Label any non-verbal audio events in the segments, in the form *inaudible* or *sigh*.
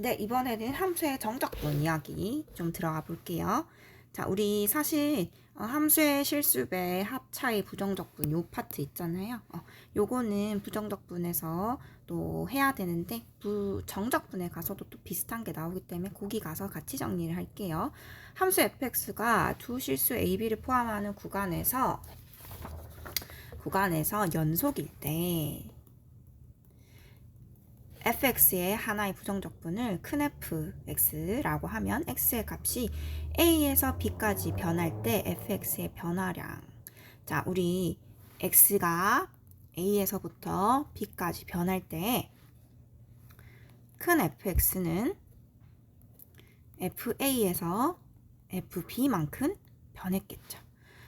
네, 이번에는 함수의 정적분 이야기 좀 들어가 볼게요. 자, 우리 사실 어, 함수의 실수배, 합차의 부정적분 요 파트 있잖아요. 어, 요거는 부정적분에서 또 해야 되는데 부정적분에 가서도 또 비슷한 게 나오기 때문에 거기 가서 같이 정리를 할게요. 함수 fx가 두 실수 a, b를 포함하는 구간에서 구간에서 연속일 때 fx의 하나의 부정적분을 큰 fx라고 하면 x의 값이 a에서 b까지 변할 때 fx의 변화량. 자, 우리 x가 a에서부터 b까지 변할 때 큰 fx는 fa에서 fb만큼 변했겠죠.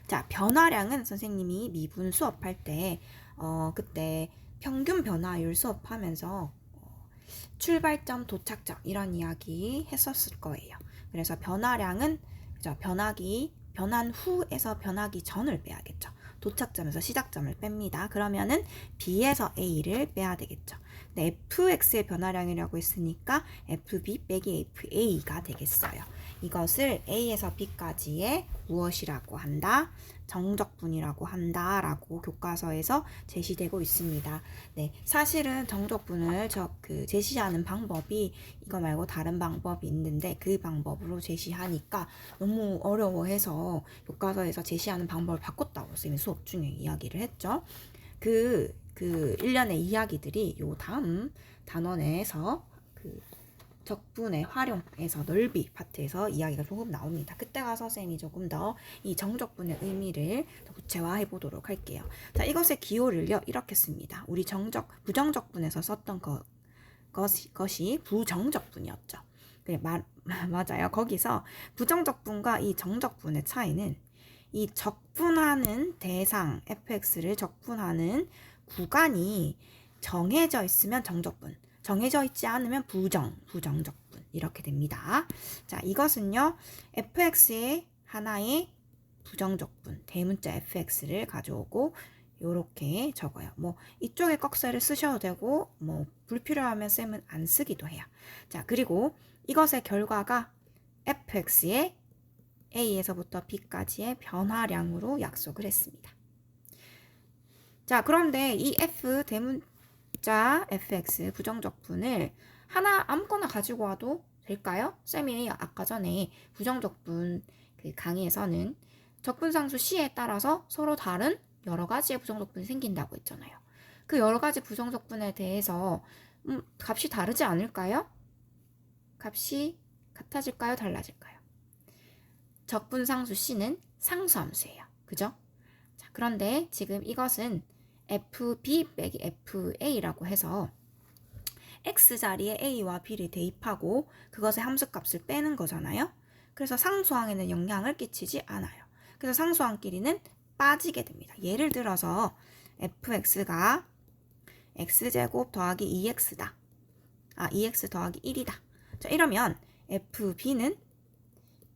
자, 변화량은 선생님이 미분 수업할 때, 어, 그때 평균 변화율 수업하면서 어, 출발점, 도착점 이런 이야기 했었을 거예요. 그래서 변화량은 그죠? 변하기 변한 후에서 변하기 전을 빼야겠죠. 도착점에서 시작점을 뺍니다. 그러면은 B에서 A를 빼야 되겠죠. 네, fx의 변화량이라고 했으니까 fb 빼기 fa가 되겠어요. 이것을 a에서 b까지의 무엇이라고 한다? 정적분이라고 한다 라고 교과서에서 제시되고 있습니다. 네, 사실은 정적분을 저 그 제시하는 방법이 이거 말고 다른 방법이 있는데 그 방법으로 제시하니까 너무 어려워해서 교과서에서 제시하는 방법을 바꿨다고 쌤이 수업 중에 이야기를 했죠. 그, 그 일련의 이야기들이 요 다음 단원에서 그 적분의 활용에서 넓이 파트에서 이야기가 조금 나옵니다. 그때 가서 쌤이 조금 더 이 정적분의 의미를 더 구체화해 보도록 할게요. 자, 이것의 기호를요 이렇게 씁니다. 우리 정적 부정적분에서 썼던 것 것이, 것이 부정적분이었죠. 그래 말, *laughs* 맞아요. 거기서 부정적분과 이 정적분의 차이는 이 적분하는 대상 fx를 적분하는 구간이 정해져 있으면 정적분, 정해져 있지 않으면 부정, 부정적분 이렇게 됩니다. 자, 이것은요 fx의 하나의 부정적분 대문자 fx를 가져오고 요렇게 적어요. 뭐 이쪽에 꺽쇠를 쓰셔도 되고 뭐 불필요하면 쌤은 안 쓰기도 해요. 자, 그리고 이것의 결과가 fx의 a에서부터 b까지의 변화량으로 약속을 했습니다. 자, 그런데 이 f 대문 자 fx 부정적분을 하나 아무거나 가지고 와도 될까요? 쌤이 아까 전에 부정적분 그 강의에서는 적분상수 C에 따라서 서로 다른 여러 가지의 부정적분이 생긴다고 했잖아요. 그 여러 가지 부정적분에 대해서 음, 값이 다르지 않을까요? 값이 같아질까요? 달라질까요? 적분상수 C는 상수함수예요. 그죠? 자, 그런데 지금 이것은 FB 빼기 FA라고 해서 X 자리에 A와 B를 대입하고 그것의 함수값을 빼는 거잖아요. 그래서 상수항에는 영향을 끼치지 않아요. 그래서 상수항끼리는 빠지게 됩니다. 예를 들어서 fx가 x제곱 더하기 2x다. 아, 2x 더하기 1이다. 자, 이러면 fb는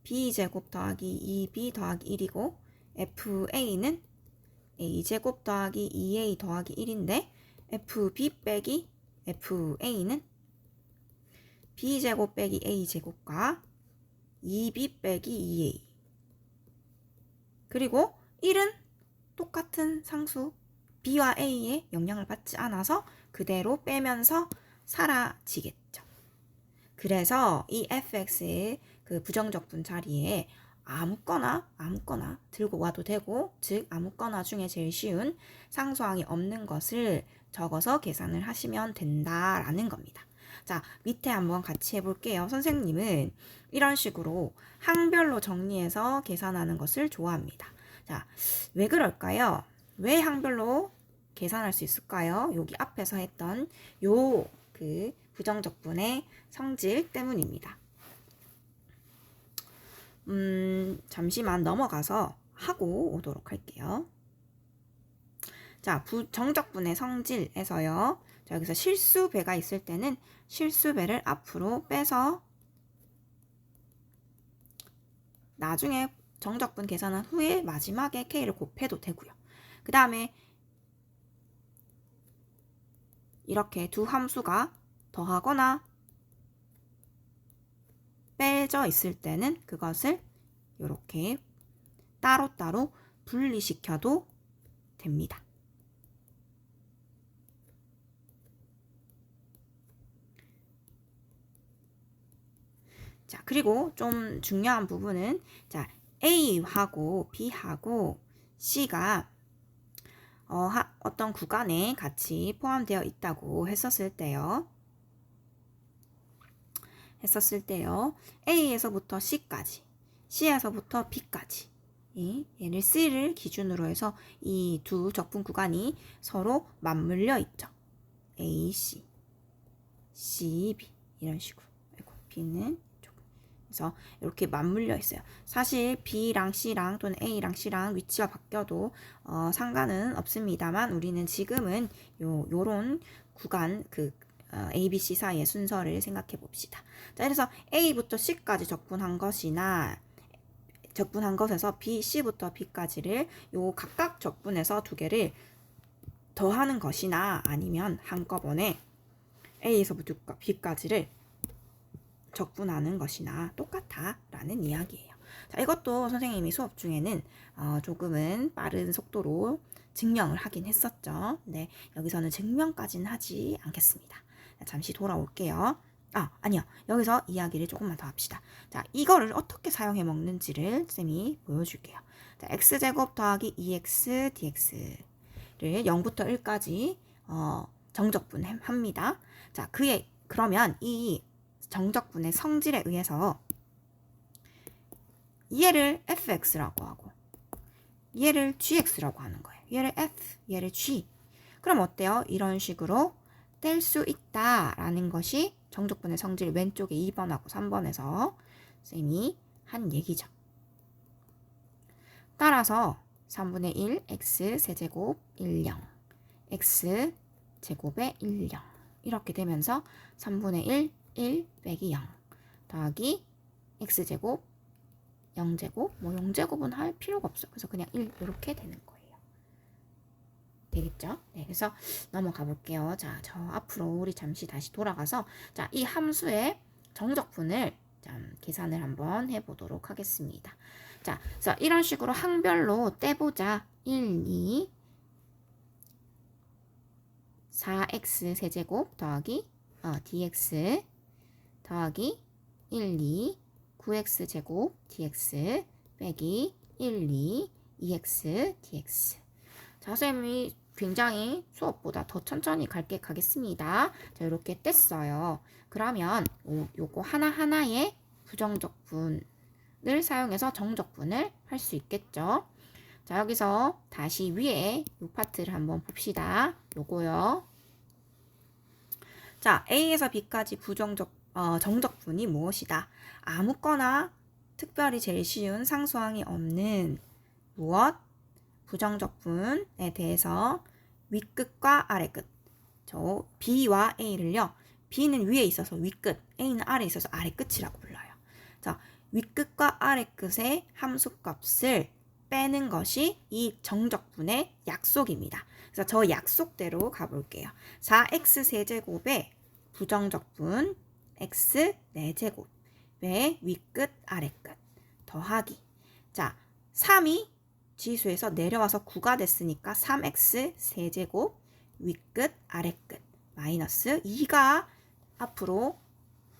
b제곱 더하기 2b 더하기 1이고 fa는 a제곱 더하기 2a 더하기 1인데 fb 빼기 fa는 b제곱 빼기 a제곱과 2b 빼기 2a 그리고 1은 똑같은 상수 b와 a의 영향을 받지 않아서 그대로 빼면서 사라지겠죠. 그래서 이 fx의 그 부정적분 자리에 아무거나 아무거나 들고 와도 되고 즉 아무거나 중에 제일 쉬운 상수항이 없는 것을 적어서 계산을 하시면 된다라는 겁니다. 자, 밑에 한번 같이 해볼게요. 선생님은 이런 식으로 항별로 정리해서 계산하는 것을 좋아합니다. 자, 왜 그럴까요? 왜 항별로 계산할 수 있을까요? 여기 앞에서 했던 요 그 부정적분의 성질 때문입니다. 음, 잠시만 넘어가서 하고 오도록 할게요. 자, 부 정적분의 성질에서요. 자, 여기서 실수배가 있을 때는 실수배를 앞으로 빼서 나중에 정적분 계산한 후에 마지막에 K를 곱해도 되고요. 그 다음에 이렇게 두 함수가 더하거나 빼져 있을 때는 그것을 이렇게 따로따로 분리시켜도 됩니다. 자, 그리고 좀 중요한 부분은 자, A하고 B하고 C가 어, 하, 어떤 구간에 같이 포함되어 있다고 했었을 때요. 했었을 때요. A에서부터 C까지, C에서부터 B까지. 예, 얘를 C를 기준으로 해서 이 두 적분 구간이 서로 맞물려 있죠. A, C, C, B 이런 식으로. B는. 그래서 이렇게 맞물려 있어요. 사실 B랑 C랑 또는 A랑 C랑 위치가 바뀌어도 어, 상관은 없습니다만 우리는 지금은 요 요런 구간 그 어, A, B, C 사이의 순서를 생각해 봅시다. 자, 그래서 A부터 C까지 적분한 것이나 적분한 것에서 B, C부터 B까지를 요 각각 적분해서 두 개를 더하는 것이나 아니면 한꺼번에 A에서부터 B까지를 적분하는 것이나 똑같다라는 이야기예요. 자, 이것도 선생님이 수업 중에는 어, 조금은 빠른 속도로 증명을 하긴 했었죠. 네, 여기서는 증명까지는 하지 않겠습니다. 자, 잠시 돌아올게요. 아, 아니요. 여기서 이야기를 조금만 더 합시다. 자, 이거를 어떻게 사용해 먹는지를 쌤이 보여줄게요. 자, x제곱 더하기 2x dx를 0부터 1까지 어, 정적분합니다. 자, 그의 그러면 이 정적분의 성질에 의해서 얘를 fx라고 하고 얘를 gx라고 하는 거예요. 얘를 f, 얘를 g. 그럼 어때요? 이런 식으로 뗄 수 있다라는 것이 정적분의 성질 왼쪽에 2번하고 3번에서 쌤이 한 얘기죠. 따라서 3분의 1 x 세제곱 1, 0 x 제곱에 1, 0 이렇게 되면서 3분의 1, 1 빼기 0 더하기 x제곱 0제곱 뭐 0제곱은 할 필요가 없어 그래서 그냥 1 이렇게 되는 거예요. 되겠죠? 네, 그래서 넘어가 볼게요. 자, 저 앞으로 우리 잠시 다시 돌아가서 자, 이 함수의 정적분을 좀 계산을 한번 해보도록 하겠습니다. 자, 그래서 이런 식으로 항별로 떼보자. 1, 2, 4x 세제곱 더하기 어, dx 더하기 1, 2, 9x 제곱 dx 빼기 1, 2, 2x dx. 자, 선생님이 굉장히 수업보다 더 천천히 갈게 가겠습니다. 자, 이렇게 뗐어요. 그러면 요, 요거 하나하나의 부정적분을 사용해서 정적분을 할 수 있겠죠. 자, 여기서 다시 위에 요 파트를 한번 봅시다. 요거요. 자, A에서 B까지 부정적, 어, 정적분이 무엇이다? 아무거나 특별히 제일 쉬운 상수항이 없는 무엇? 부정적 분에 대해서 윗끝과 아래끝. 저 B와 A를요. B는 위에 있어서 윗끝 A는 아래에 있어서 아래끝이라고 불러요. 자 윗끝과 아래끝의 함수값을 빼는 것이 이 정적분의 약속입니다. 그래서 저 약속대로 가볼게요. 4x 세제곱의 부정적분 x 4제곱의 윗끝 아래끝 더하기. 자 3이 지수에서 내려와서 9가 됐으니까 3x 세제곱 윗끝 아래끝 마이너스 2가 앞으로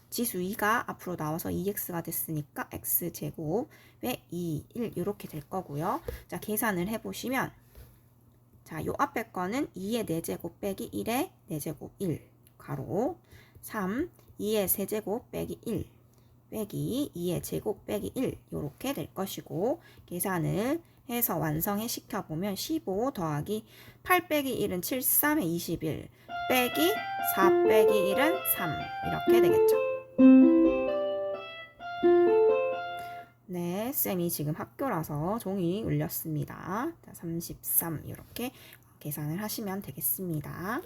지수 2가 앞으로 나와서 2x가 됐으니까 x제곱에 2, 1 이렇게 될 거고요. 자 계산을 해보시면 자요 앞에 거는 2의 4제곱 빼기 1의 4제곱 1 가로 3 2의 세제곱 빼기 1 빼기 2의 제곱 빼기 1 이렇게 될 것이고 계산을 해서 완성해 시켜보면 15 더하기 8 빼기 1은 7, 3에 21 빼기 4 빼기 1은 3 이렇게 되겠죠. 네, 쌤이 지금 학교라서 종이 울렸습니다. 33 이렇게 계산을 하시면 되겠습니다.